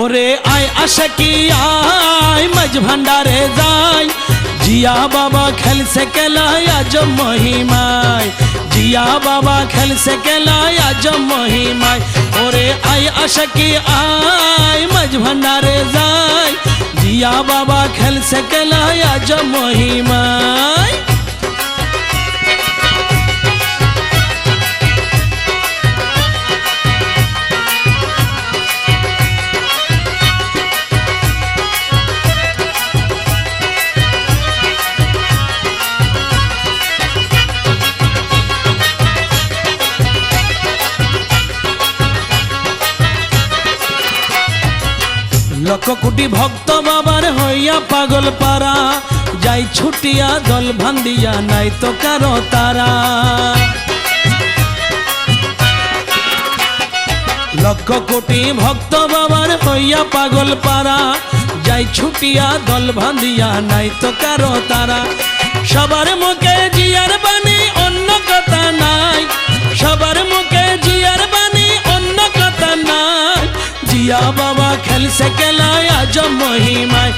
ओरे आय अशकिया मज भंडारे जाय जिया बाबा खेल से कलाया जो महिमाय जिया बाबा खेल से कलाया जो महिमाय ओरे आय अशकिया मज भंडारे जाय जिया बाबा खेल से कलाया जो महिमाय লক্ষ কোটি ভক্ত বাবার হইয়া পাগল পারা যাই ছুটিয়া দল ভান্দিয়া নাই তো কারও তারা। লক্ষ কোটি ভক্ত বাবার হইয়া পাগল পারা যাই ছুটিয়া দল ভান্দিয়া নাই তো কারও তারা। সবার মুখে জিয়ার বাণী অন্য কথা নাই। সবার মুখে জিয়ার বাণী অন্য কথা নাই। জিয়া खेल से कहलाया जो मोही